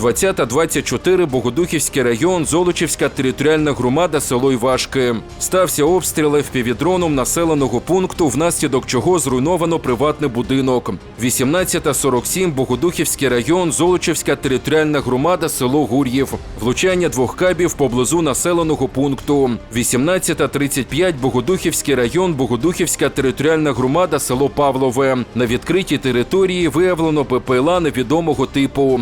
20-24 Богодухівський район, Золочівська територіальна громада, село Івашки. Стався обстріл впівдроном населеного пункту, внаслідок чого зруйновано приватний будинок. 18-47 Богодухівський район, Золочівська територіальна громада, село Гур'їв. Влучання двох кабів поблизу населеного пункту. 18-35 Богодухівський район, Богодухівська територіальна громада, село Павлове. На відкритій території виявлено ППЛА невідомого типу.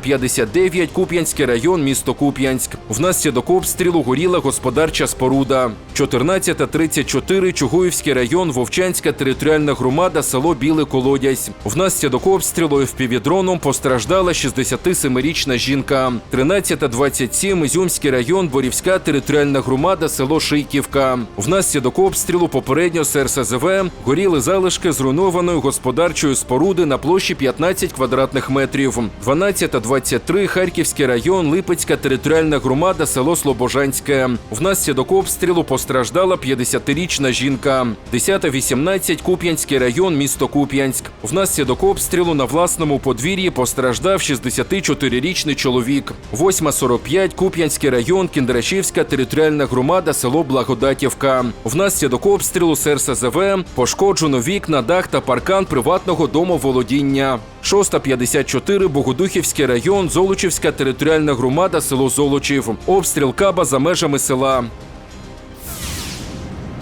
16.59 Куп'янський район, місто Куп'янськ. Внаслідок обстрілу горіла господарча споруда. 14.34 Чугуївський район, Вовчанська територіальна громада, село Білий Колодязь. Внаслідок обстрілу впівдроном постраждала 67-річна жінка. 13.27 Ізюмський район, Борівська територіальна громада, село Шийківка. Внаслідок обстрілу попередньо з РСЗВ горіли залишки зруйнованої господарчої споруди на площі 15 квадратних метрів. 12.23 Харківський район, Липецька територіальна громада, село Слобожанське. Внаслідок обстрілу постраждала 50-річна жінка. 10.18 Куп'янський район, місто Куп'янськ. Внаслідок обстрілу на власному подвір'ї постраждав 64-річний чоловік. 8.45 Куп'янський район, Кіндрашівська територіальна громада, село Благодатівка. Внаслідок обстрілу з РСЗВ пошкоджено вікна, дах та паркан приватного домоволодіння. 6.54 Богодухівський район, Золочівська територіальна громада, село Золочів. Обстріл каба за межами села.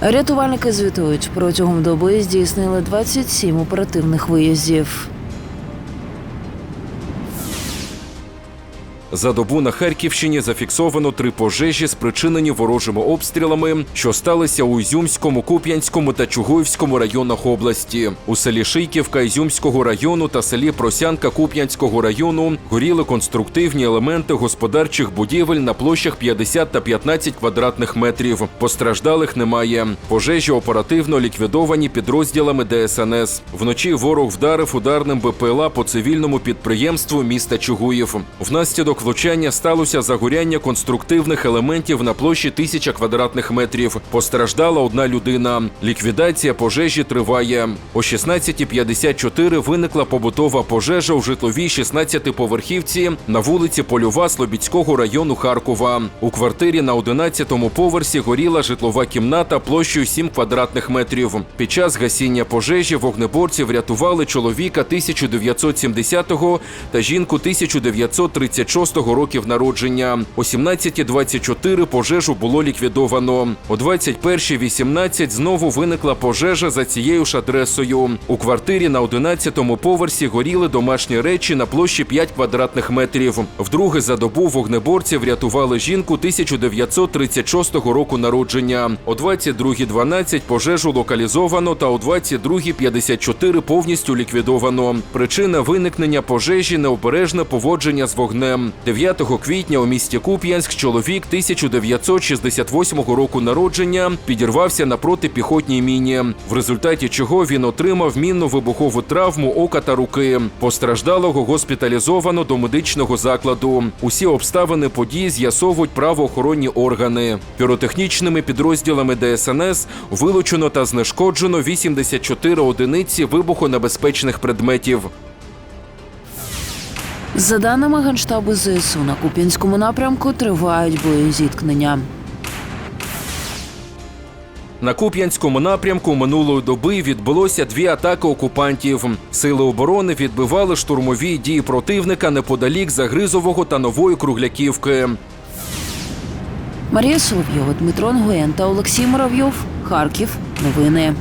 Рятувальники звітують, протягом доби здійснили 27 оперативних виїздів. За добу на Харківщині зафіксовано три пожежі, спричинені ворожими обстрілами, що сталися у Ізюмському, Куп'янському та Чугуївському районах області. У селі Шийківка Ізюмського району та селі Просянка Куп'янського району горіли конструктивні елементи господарчих будівель на площах 50 та 15 квадратних метрів. Постраждалих немає. Пожежі оперативно ліквідовані підрозділами ДСНС. Вночі ворог вдарив ударним БПЛА по цивільному підприємству міста Чугуїв. Внаслідок влучання сталося загоряння конструктивних елементів на площі тисяча квадратних метрів. Постраждала одна людина. Ліквідація пожежі триває. О 16.54 виникла побутова пожежа у житловій 16-поверхівці на вулиці Польова Слобідського району Харкова. У квартирі на 11-му поверсі горіла житлова кімната площею 7 квадратних метрів. Під час гасіння пожежі вогнеборці врятували чоловіка 1970 та жінку 1936 років народження. О 17.24 пожежу було ліквідовано. О 21.18 знову виникла пожежа за цією ж адресою. У квартирі на 11-му поверсі горіли домашні речі на площі 5 квадратних метрів. Вдруге за добу вогнеборці врятували жінку 1936 року народження. О 22.12 пожежу локалізовано та о 22.54 повністю ліквідовано. Причина виникнення пожежі необережне поводження з вогнем. 9 квітня у місті Куп'янськ чоловік 1968 року народження підірвався на протипіхотній міні, в результаті чого він отримав мінно-вибухову травму ока та руки. Постраждалого госпіталізовано до медичного закладу. Усі обставини події з'ясовують правоохоронні органи. Піротехнічними підрозділами ДСНС вилучено та знешкоджено 84 одиниці вибухонебезпечних предметів. За даними Генштабу ЗСУ, на Куп'янському напрямку тривають бої зіткнення. На Куп'янському напрямку минулої доби відбулося дві атаки окупантів. Сили оборони відбивали штурмові дії противника неподалік Загризового та Нової Кругляківки. Марія Соловйова, Дмитро Нгоєн та Олексій Муравйов. Харків. Новини.